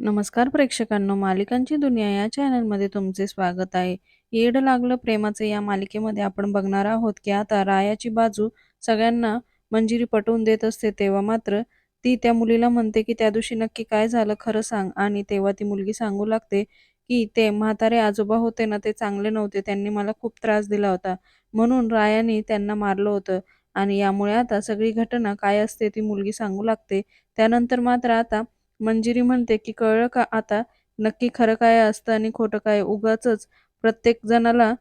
नमस्कार प्रेक्षकांनो मालिकांची दुनिया या चॅनलमध्ये तुमचे स्वागत आहे. येड लागलं प्रेमाचे या मालिकेमध्ये आपण बघणार आहोत की आता रायाची बाजू सगळ्यांना मंजिरी पटवून देत असते तेव्हा मात्र ती त्या मुलीला म्हणते की त्या दिवशी नक्की काय झालं खरं सांग. आणि तेव्हा ती मुलगी सांगू लागते की ते म्हातारे आजोबा होते ना ते चांगले नव्हते त्यांनी मला खूप त्रास दिला होता. म्हणून रायाने त्यांना मारलं होतं. आणि यामुळे आता सगळी घटना काय असते ती मुलगी सांगू लागते. त्यानंतर मात्र आता मंजिरी म्हणते की कळलं का आता? नक्की खरं काय असतं आणि खोटं काय? उगाच प्रत्येक जणाला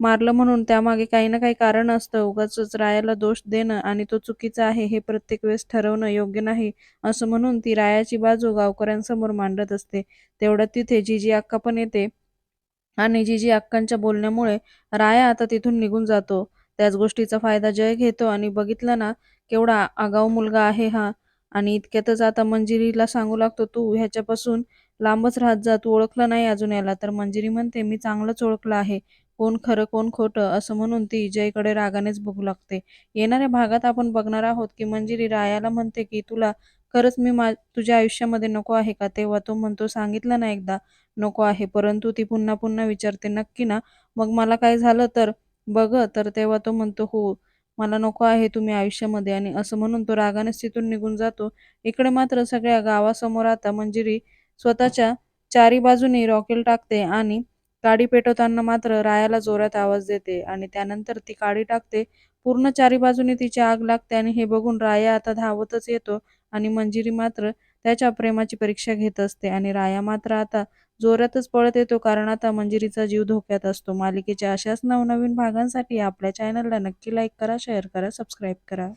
मारलं म्हणून त्यामागे काही ना काही कारण असतं. उगाचच रायाला दोष देणं आणि तो चुकीचा आहे हे प्रत्येक वेळेस ठरवणं योग्य नाही असं म्हणून ती रायाची बाजू गावकऱ्यांसमोर मांडत असते. तेवढ्यात तिथे जिजी अक्का पण येते आणि जिजी अक्कांच्या बोलण्यामुळे राया आता तिथून निघून जातो. त्याच गोष्टीचा फायदा जय घेतो आणि बघितलं ना केवढा आगाऊ मुलगा आहे हा. आणि इतक्यातच आता मंजिरीला सांगू लागतो तू ह्याच्यापासून लांबच राहत जा तू ओळखलं नाही अजून याला. तर मंजिरी म्हणते मी चांगलंच ओळखलं आहे कोण खरं कोण खोटं असं म्हणून ती जयकडे रागानेच बघू लागते. येणाऱ्या भागात आपण बघणार आहोत की मंजिरी रायाला म्हणते की तुला खरंच मी मा तुझ्या आयुष्यामध्ये नको आहे का? तेव्हा तो म्हणतो सांगितलं ना एकदा नको आहे परंतु ती पुन्हा पुन्हा विचारते नक्की ना मग मला काय झालं तर? बघ तर तेव्हा तो म्हणतो हो मला नको आहे तुम्ही आयुष्यामध्ये. आणि असं म्हणून तो रागानेच तिथून निघून जातो. इकडे मात्र सगळ्या गावासमोर आता मंजिरी स्वतःच्या चारी बाजूनी रॉकेल टाकते आणि काडी पेटवताना मात्र रायाला जोरात आवाज देते. आणि त्यानंतर ती काडी टाकते. पूर्ण चारी बाजूनी तिची आग लागते आणि हे बघून राया आता धावतच येतो. आणि मंजिरी मात्र त्याच्या प्रेमाची परीक्षा घेत असते. आणि राया मात्र आता जोरातच पळत येतो कारण आता मंजिरीचा जीव धोक्यात असतो. मालिकेच्या अशाच नवनवीन भागांसाठी आपल्या चॅनलला नक्की लाईक करा शेअर करा सबस्क्राईब करा.